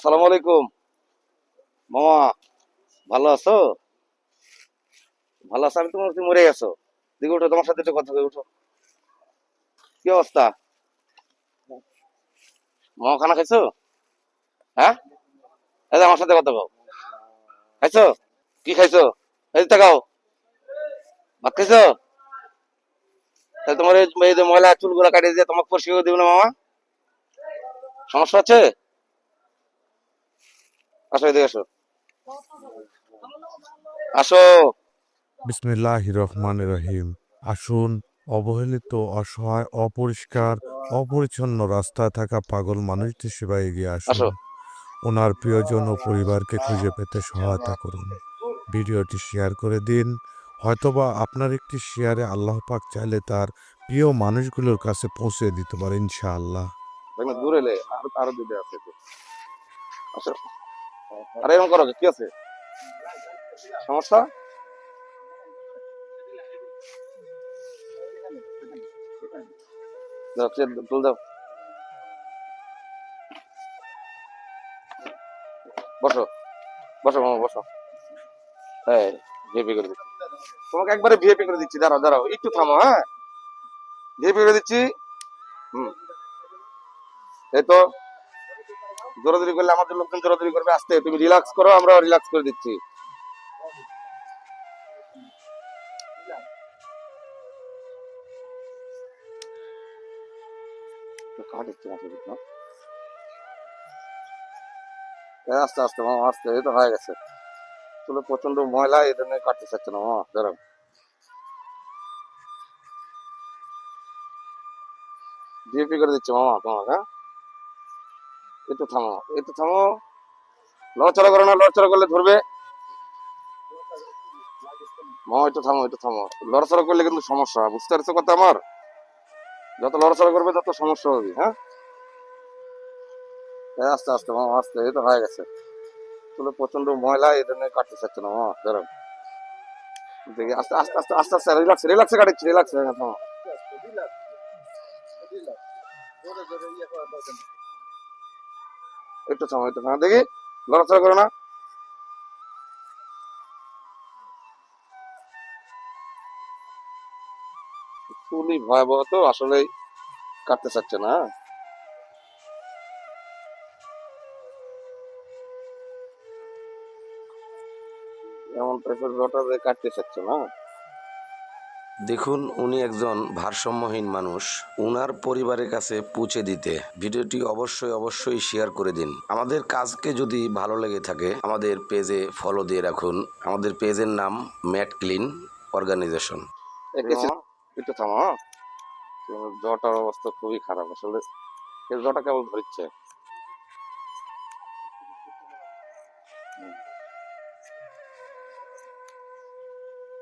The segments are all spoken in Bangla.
আসসালামু আলাইকুম। মামা, ভালো আছো? ভালো আছো, আমি তোমার তুমি মরে গেছো দিকে উঠো, তোমার সাথে একটু কথা বলে, উঠো। কি অবস্থা? মামা, খানা খাইছো? হ্যাঁ? এই আমার সাথে কথা কও। খাইছো? কি খাইছো? এই তাকাও। ভাত খাইছো? তাহলে তোমার এই ময়লা চুলগুলো কাটিয়ে দিয়ে তোমাকে পরিষ্কার করে দিব না, মামা? সমস্যা আছে আসো এদিকে আসো। আসো। বিসমিল্লাহ রহমান রহিম আসুন অবহেলিত অসহায় অপরিষ্কার অপরিচ্ছন্ন রাস্তায় থাকা পাগল মানুষটির সেবায় এগিয়ে আসুন। ওনার প্রিয়জন ও পরিবারকে খুঁজে পেতে সহায়তা করুন। ভিডিওটি শেয়ার করে দিন। হয়তোবা আপনার একটি শেয়ারে আল্লাহ পাক চাইলে তার প্রিয় মানুষগুলোর কাছে পৌঁছে দিতে পারে ইনশাআল্লাহ। দূরে আরও আরও আছে। একটু। আরে এরকম করো কি আছে? সমস্যা? দাও, বসো বসো হ্যাঁ করে তোমাকে একবারে করে দিচ্ছি থামো হ্যাঁ? করে দিচ্ছি। হুম। এই তো। জোরাজুরি করলে আমাদের লোকজন জোরাজুরি করবে, আসতে, তুমি রিল্যাক্স করো আমরা রিল্যাক্স করে দিচ্ছি। আস্তে আস্তে, মামা, আস্তে, এই তো হয়ে গেছে। চুলে প্রচণ্ড ময়লা, এই জন্য কাটতে চাচ্ছে না, মামা, দাঁড়াও। ডিএপি করে দিচ্ছে মামা, তোমাকে হ্যাঁ? একটু থামো একটু থামো লড়াচড়া করো না লড়াচড়া করলে ধরবে। মামা একটু থামো একটু থামো লড়াচড়া করলে কিন্তু সমস্যা, বুঝতে পারছ কথা আমার? যত লড়াচড়া করবে, তত সমস্যা হবে হ্যাঁ? আস্তে আস্তে মামা আস্তে, এই তো হয়ে গেছে। চুলে প্রচণ্ড ময়লা, এই জন্য কাটতে চাচ্ছে না মামা দাঁড়াও। দেখি, আস্তে আস্তে আস্তে আস্তে আস্তে রিল্যাক্স রিল্যাক্সে কাটিচ্ছি রিল্যাক্স থামো একটু একটু থামো দেখি, লড়াচড়া করো না। চুলই ভয়াবহ তো আসলে কাটতে চাচ্ছে না। এমন টাইপের যে কাটতে চাচ্ছে না। দেখুন, উনি একজন ভারসাম্যহীন মানুষ। উনার পরিবারের কাছে পৌঁছে দিতে ভিডিওটি অবশ্যই অবশ্যই শেয়ার করে দিন। আমাদের কাজকে যদি ভালো লেগে থাকে, আমাদের পেজে ফলো দিয়ে রাখুন। আমাদের পেজের নাম ম্যাট ক্লিন অর্গানাইজেশন একটু থামো হ্যাঁ? জ্বরটার অবস্থা খুবই খারাপ। আসলে জ্বরটা কেবল ধরছে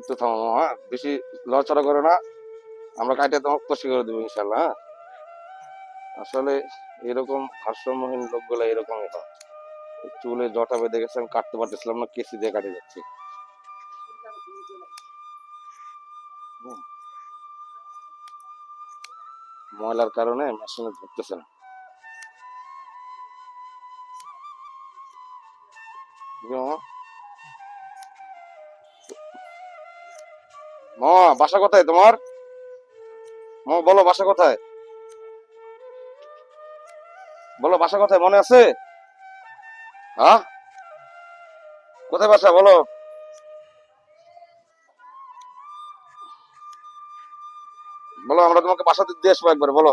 একটু থামো হ্যাঁ? বেশি লড়চড়া করে না। আমরা কাটে তোমাকে কষি করে দেবো ইনশাল্লাহ হ্যাঁ? আসলে এরকম ভারসাম্যহীন লোকগুলো এরকমই হয় চুলে জটা বেঁধে গেছে, আমি কাটতে পারতেছিলাম না, কেসি দিয়ে কাটে যাচ্ছি। ময়লার কারণে মেশিনে ধরতেছে না। বুঝলি মামা বাসা কোথায় তোমার? ম, বলো, বাসা কোথায়? বলো, বাসা কোথায়? মনে আছে? হ্যাঁ? কোথায় বাসা? বলো। বলো, আমরা তোমাকে বাসা দিয়ে আসব একবার, বলো।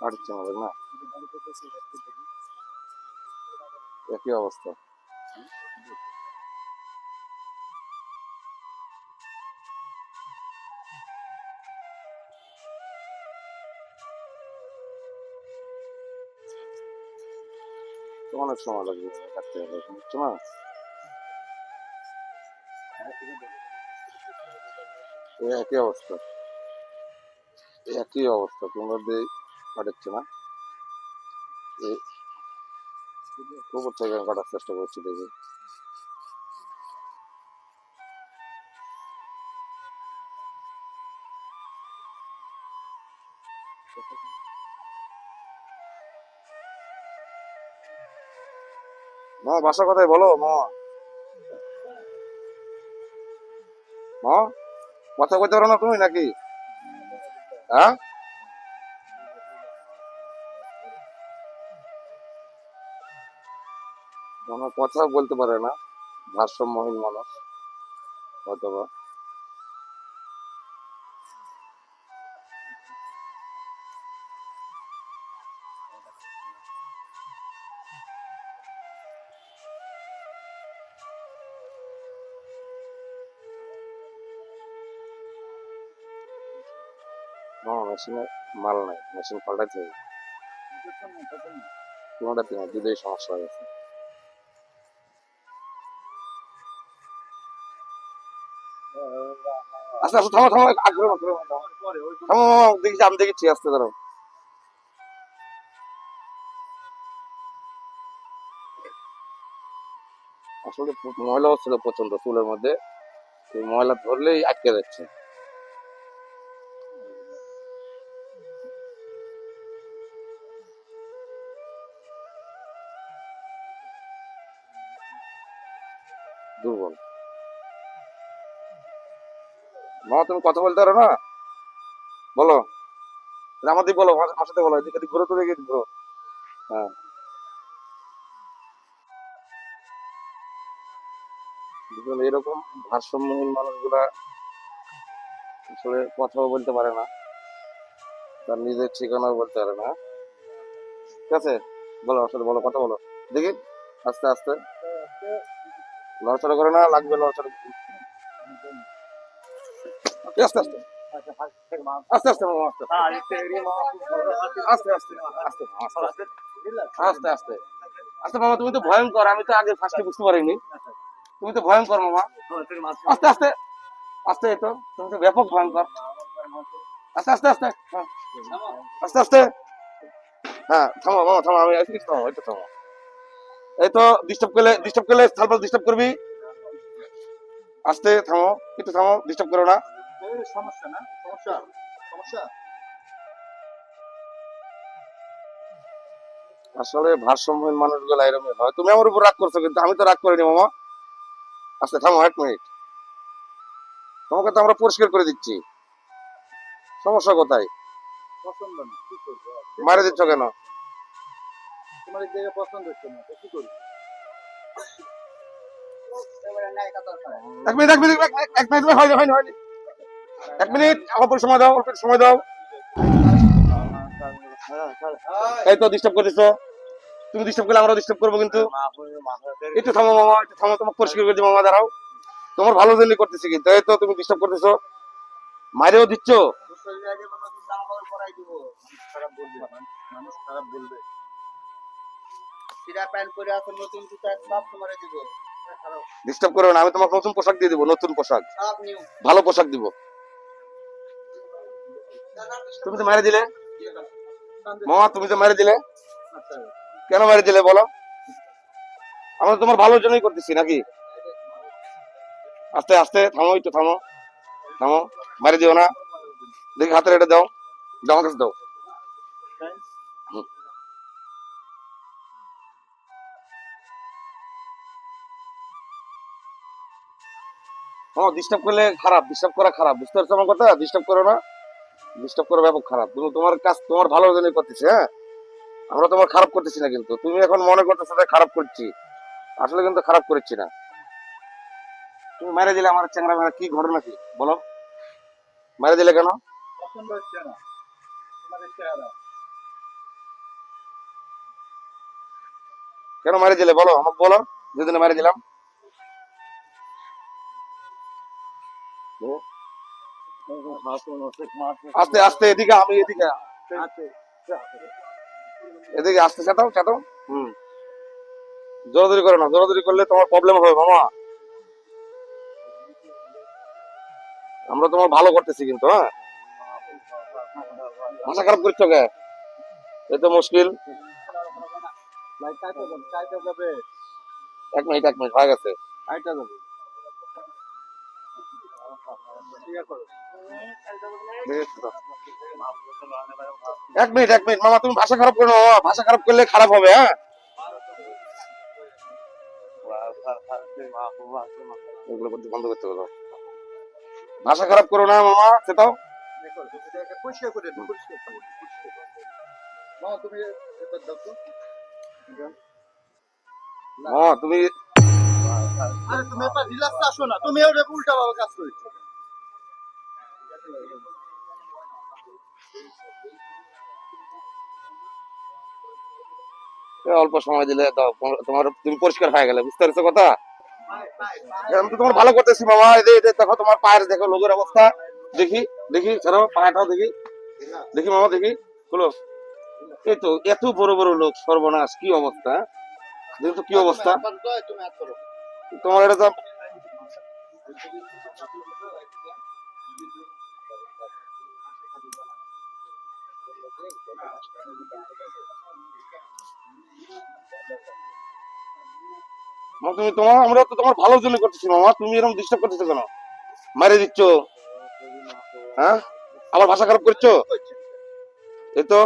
কাটছে আমাদের না? একই অবস্থা। অনেক সময় লাগবে, কাটতে হবে, বুঝছ না? একই অবস্থা। একই অবস্থা, তোমরা কাটাচ্ছে না উপর থেকে কাটার চেষ্টা করছি দেখি। মা, বাসা কোথায় বলো, মা? মা কথা কইতে পারো না তুমি নাকি? হ্যাঁ? কথা বলতে পারে না, ভারসাম্যহীন মানুষ অথবা না, মেশিনে মাল নাই, মেশিন পাল্টাইতে হবে। কোনোটা তিন দুটোই সমস্যা হয়ে গেছে। আচ্ছা আচ্ছা থামো থামো আগ্রহ থামো থামো দেখি আমি দেখেছি, আসতে আসলে ময়লা ছিল প্রচণ্ড চুলের মধ্যে ময়লা ধরলেই আটকে যাচ্ছে। মা তুমি কথা বলতে পারো না? বলো। দিকে বলো আমার সাথে বলো, এদিকে ঘুরো তো দেখে ঘুরো। হ্যাঁ। এরকম ভারসাম্যহীন মানুষগুলা আসলে কথাও বলতে পারে না, তার নিজের ঠিকানাও বলতে পারে না। ঠিক আছে? বলো আসলে বলো, কথা বলো। দেখি, আস্তে আস্তে। লড়াচড়া করে না, লাগবে লড়াচড়া। আস্তে আস্তে। আস্তে আস্তে মামা আস্তে আস্তে। আস্তে আস্তে আস্তে আস্তে। আস্তে মামা তুমি তো ভয়ঙ্কর আমি তো আগে ফার্স্টে বুঝতে পারিনি। তুমি তো ভয়ঙ্কর মামা। আস্তে আস্তে। আস্তে এতো তুমি তো ব্যাপক ভয়ঙ্কর। আস্তে আস্তে আস্তে আস্তে আস্তে। হ্যাঁ থামো মামা থামো আমি থামো এটা থামো। এই তো ডিস্টার্ব করলে ডিস্টার্ব করলে তারপর ডিস্টার্ব করবি? আস্তে থামো একটু থামো ডিস্টার্ব করো না। সমস্যা না সমস্যা সমস্যা। আসলে ভারসাম্যহীন মানুষগুলো এরকমই হয়। তুমি আমার উপর রাগ করছ কিন্তু আমি তো রাগ করিনি মামা। আচ্ছা থামো এক মিনিট। তোমাকে তো আমরা পরিষ্কার করে দিচ্ছি। সমস্যা কোথায়? পছন্দ না কি করব? মারে দিচ্ছ কেন? তোমার এই জায়গায় পছন্দ হচ্ছে না কি করব? এক মিনিট এক মিনিট এক- মিনিট হয়নি হয়নি হয়নি। এক মিনিট অল্প সময় দাও অল্প সময় দাও। এই তো ডিস্টার্ব তুমি ডিস্টার্ব করলে আমরা ডিস্টার্ব করব কিন্তু। একটু থামো মামা, একটু থামো, তোমাকে পরিষ্কার করে মামা, দাঁড়াও। তোমার ভালো জন্যই করতেছি কিন্তু, এই তো তুমি ডিস্টার্ব করতেছো। দিচ্ছ? আমি তোমাকে নতুন পোশাক দিয়ে দিবো, নতুন পোশাক। ভালো পোশাক দিব। তুমি তো মেরে দিলে? মামা, তুমি তো মেরে দিলে? কেন মেরে দিলে বলো? আমরা তোমার ভালোর জন্যই করতেছি, নাকি? আস্তে আস্তে, থামো, একটু থামো। থামো, মারি দিও না। দেখি হাতের এটা দাও আমার কাছে দাও। ও ডিস্টার্ব করলে খারাপ ডিস্টার্ব করা খারাপ, বুঝতে পারছ আমার কথা? ডিস্টার্ব করো না। ডিস্টার্ব করা ব্যাপক খারাপ। তুমি তোমার কাজ তোমার ভালোর জন্যই করতেছি হ্যাঁ? আমরা তোমার খারাপ করতেছি না কিন্তু। তুমি এখন মনে করতেছো যে খারাপ করছি। আসলে কিন্তু খারাপ করছি না। তুমি মেরে দিলে আমার চ্যাংরা মেরা, কি ঘটনা কি? বলো। মেরে দিলে কেন? কেন মেরে দিলে? বলো, আমাকে বলো। যেদিন মেরে দিলাম। আস্তে আস্তে এদিকে আমি এদিকে। এদিকে আস্তে চাটাও চাটাও হুম। জোরাজোরি করো না জোরাজোরি করলে তোমার প্রবলেম হবে মামা। আমরা তোমার ভালো করতেছি কিন্তু হ্যাঁ? ভাষা খারাপ করছ কে? এ তো মুশকিল। যাবে এক মিনিট এক মিনিট হয়ে গেছে। কাইটা যাবে। এক মিনিট এক মিনিট। মামা তুমি ভাষা খারাপ করো না ভাষা খারাপ করলে খারাপ হবে হ্যাঁ? এগুলো করতে বন্ধ করতে হবে। ভাষা খারাপ করো না মামা সেটাও। পরিষ্কার করে মামা তুমি মামা তুমি আরে তুমি একটা রিল্যাক্স আসো না তুমি ওটা উল্টা ভাবে কাজ করেছ। অল্প সময় দিলে তোমার তুমি পরিষ্কার হয়ে গেলে বুঝতে পারছ কথা? আমি তো তোমার ভালো করতেছি মামা দেখো তোমার পায়ের দেখো লোকের অবস্থা। দেখি দেখি ছাড়ো পায়েটাও দেখি। দেখি মামা দেখি খুলো। এই তো এত বড় বড় লোক সর্বনাশ কি অবস্থা? দেখো কি অবস্থা। তোমার এটা তো তুমি তোমার, আমরা তো তোমার ভালোর জন্য করতেছি মামা তুমি এরকম ডিস্টার্ব করতেছো কেন? মারে দিচ্ছ? হ্যাঁ? আবার ভাষা খারাপ করছ? এই তো?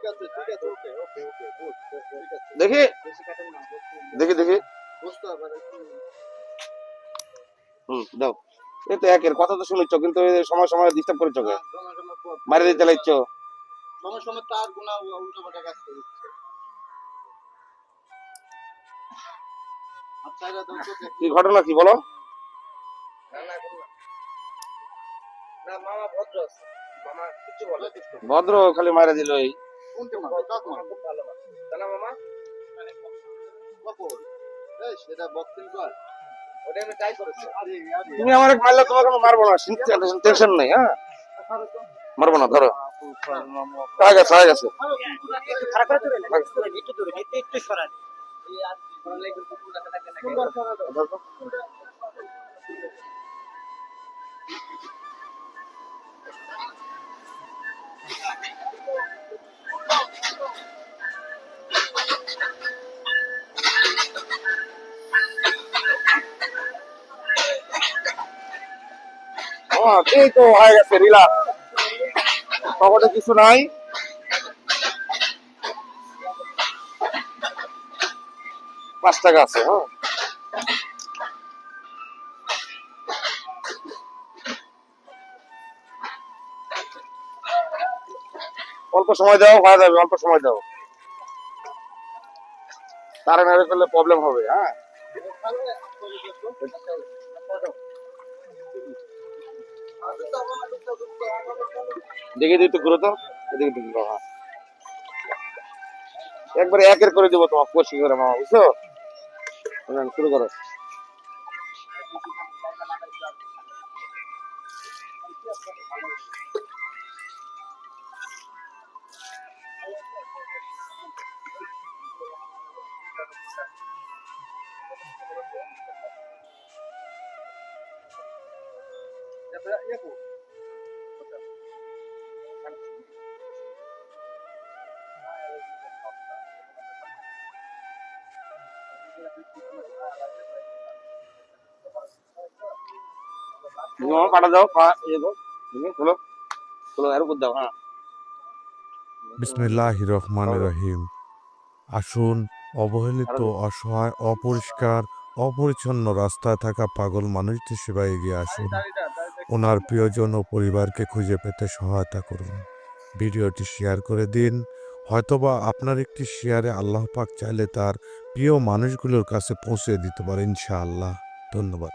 ঠিক আছে ঠিক আছে ওকে ওকে ওকে গুড ঠিক আছে। দেখি। দেখি দেখি। বুঝতে হবে হুম দাও। এই তো একের কথা তো শুনেছ কিন্তু সময় সময় ডিস্টার্ব করেছ কে? মারে দিতে সময় সময় তার গুণা কাজ করে কি ঘটনা কি বলে। ভদ্র খালি মারা দিল এই। কোনটা কাক মামা? সেটা বক্সিং কর। তুমি আমার মারলে তোমাকে আমি মারবো না। টেনশন নেই হ্যাঁ? মারবো না ধরো। গেছে হ্যাঁ, এই তো হয়ে গেছে রিলাক্স পকেটে কিছু নাই। পাঁচ টাকা আছে হ্যাঁ। সময় দাও হয়ে যাবে অল্প সময় দাও তারা নাড়ে করলে প্রবলেম হবে হ্যাঁ? দেখে দিই তো ঘুরো তো এদিকে দিকে ঘুরো, হ্যাঁ। একবারে একের করে দেবো তোমার কষি করে মামা বুঝছ? শুরু করো। তুমি দাও পা ইয়ে দাও খোলো খোলো এর উপর দাও হ্যাঁ। বিসমিল্লাহ রহমান রহিম। আসুন অবহেলিত অসহায় অপরিষ্কার অপরিচ্ছন্ন রাস্তায় থাকা পাগল মানুষটির সেবায় এগিয়ে আসুন। ওনার প্রিয়জন ও পরিবারকে খুঁজে পেতে সহায়তা করুন। ভিডিওটি শেয়ার করে দিন। হয়তোবা আপনার একটি শেয়ারে আল্লাহ পাক চাইলে তার প্রিয় মানুষগুলোর কাছে পৌঁছে দিতে পারে ইনশাআল্লাহ। ধন্যবাদ।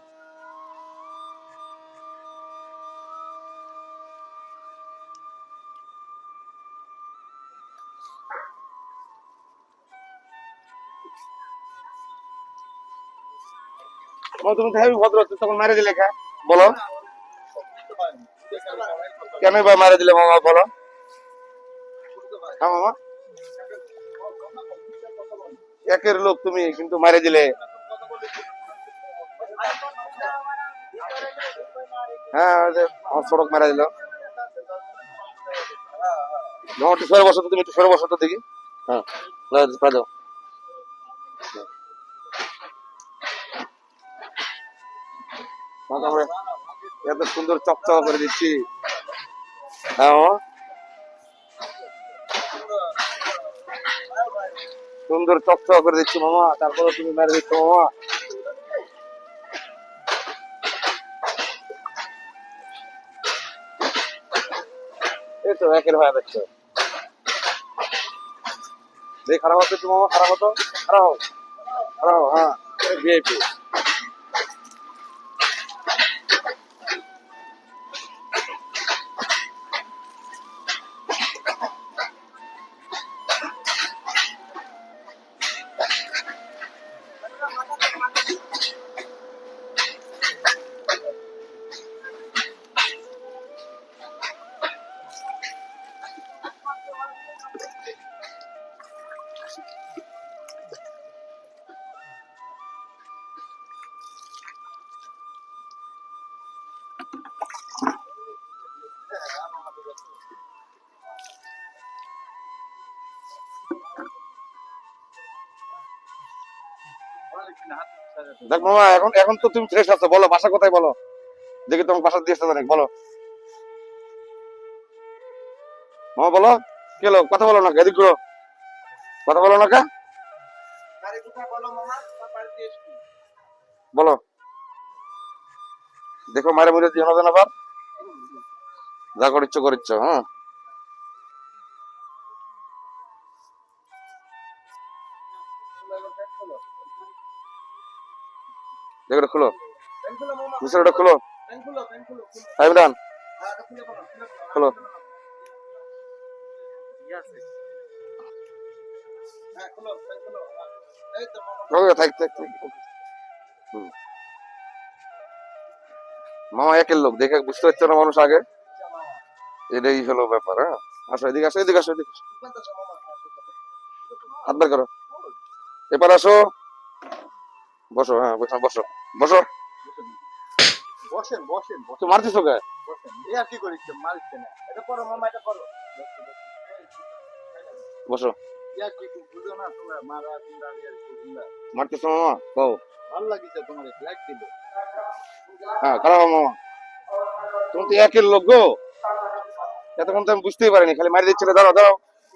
তুমি দিলে বলো। কেন বা মারে দিলে মামা বলো। হ্যাঁ মামা। একের লোক তুমি কিন্তু মারে দিলে। হ্যাঁ সড়ক মারা দিল। একটু সরে বসো তুমি একটু সরে বসো তো দেখি। হ্যাঁ না, আমরা এত সুন্দর চকচক করে দিচ্ছি। হ্যাঁ সুন্দর চকচক করে দিচ্ছি মামা, তারপরে তুমি মেরে দিচ্ছ মামা। এই তো একের ভাই দেখছ। দেখ খারাপ হচ্ছে তো মামা, খারাপ হতো? খারাপ খারাপ হ্যাঁ ভিআইপি দেখ মামা, এখন এখন তো তুমি ফ্রেশ আছো, বলো, বাসা কোথায় বলো? দেখি তোমার বাসা দিয়ে অনেক বলো। মামা, বলো, কি হলো? কথা বলো না, এদিক ঘুরো। কথা বলো না কা? বলো। দেখো মারে মুরে দিও না আবার যা করিচ্ছ করিচ্ছ হ্যাঁ? খুলো। খুলো। হ্যাঁ। মামা ওকে থাক থাক থাক হুম। মামা একের লোক দেখে বুঝতে পারছে না মানুষ আগে? এটাই হলো ব্যাপার হ্যাঁ? আসো এদিকে আসো এদিকে আসো এদিকে হ্যাঁ। হাত বের করো। এবার আসো। বসো হ্যাঁ বসো। বসো। বসো বসেন বসেন। তো বসেন। এই আর কি করিস না এটা করো মামা এটা করো। বসো। কি বুঝো না তোমরা মারা তোমরা আর কি বুঝলা মারতেছো মামা? কও ভালো লাগিছে তোমার লাইক দিল হ্যাঁ খারাপ মামা। তুমি তো একের লোক গো। এতক্ষণ তো আমি বুঝতেই পারিনি খালি মারি দিচ্ছিলে। দাঁড়াও দাঁড়াও।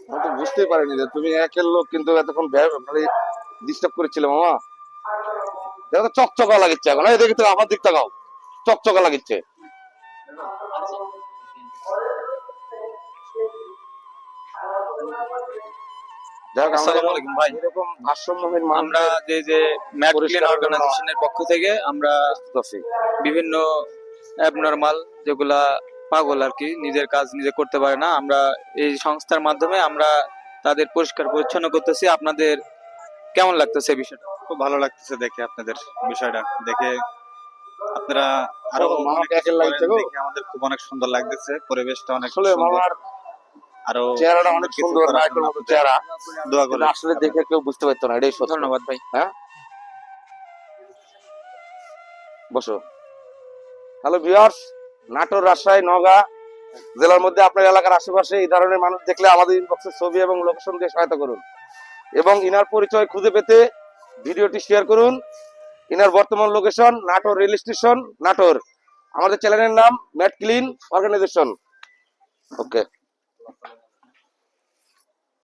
আমি তো বুঝতেই পারিনি যে তুমি একের লোক কিন্তু এতক্ষণ ডিস্টার্ব করেছিলে মামা। দেখো চকচকা লাগিচ্ছে এখন। এই দেখি তো আমার দিক তাকাও চকচকা লাগিচ্ছে। আমরা যে যে অর্গানাইজেশনের পক্ষ থেকে আমরা বিভিন্ন অ্যাবনর্মাল যেগুলা পাগল আর কি নিজের কাজ নিজে করতে পারে না আমরা এই সংস্থার মাধ্যমে আমরা তাদের পরিষ্কার পরিচ্ছন্ন করতেছি। আপনাদের কেমন লাগতেছে এই বিষয়টা? খুব ভালো লাগতেছে দেখে আপনাদের বিষয়টা। দেখে আপনারা আরও অনেক কিছু করেন দেখে আমাদের খুব অনেক সুন্দর লাগতেছে পরিবেশটা অনেক সুন্দর। আরও চেহারাটা অনেক সুন্দর নায়কের মতো চেহারা। দোয়া করে। আসলে দেখে কেউ বুঝতে পারতো না এটাই সত্য। ধন্যবাদ ভাই। বসো। হ্যালো ভিউয়ার্স নাটোর রাজশাহী নগা জেলার মধ্যে আপনার এলাকার আশেপাশে এই ধরনের মানুষ দেখলে আমাদের ইনবক্সে ছবি এবং লোকেশন দিয়ে সহায়তা করুন। এবং ইনার পরিচয় খুঁজে পেতে ভিডিওটি শেয়ার করুন। ইনার বর্তমান location Natore rail station Natore. আমাদের চ্যানেলের নাম ম্যাট ক্লিন অর্গানাইজেশন ওকে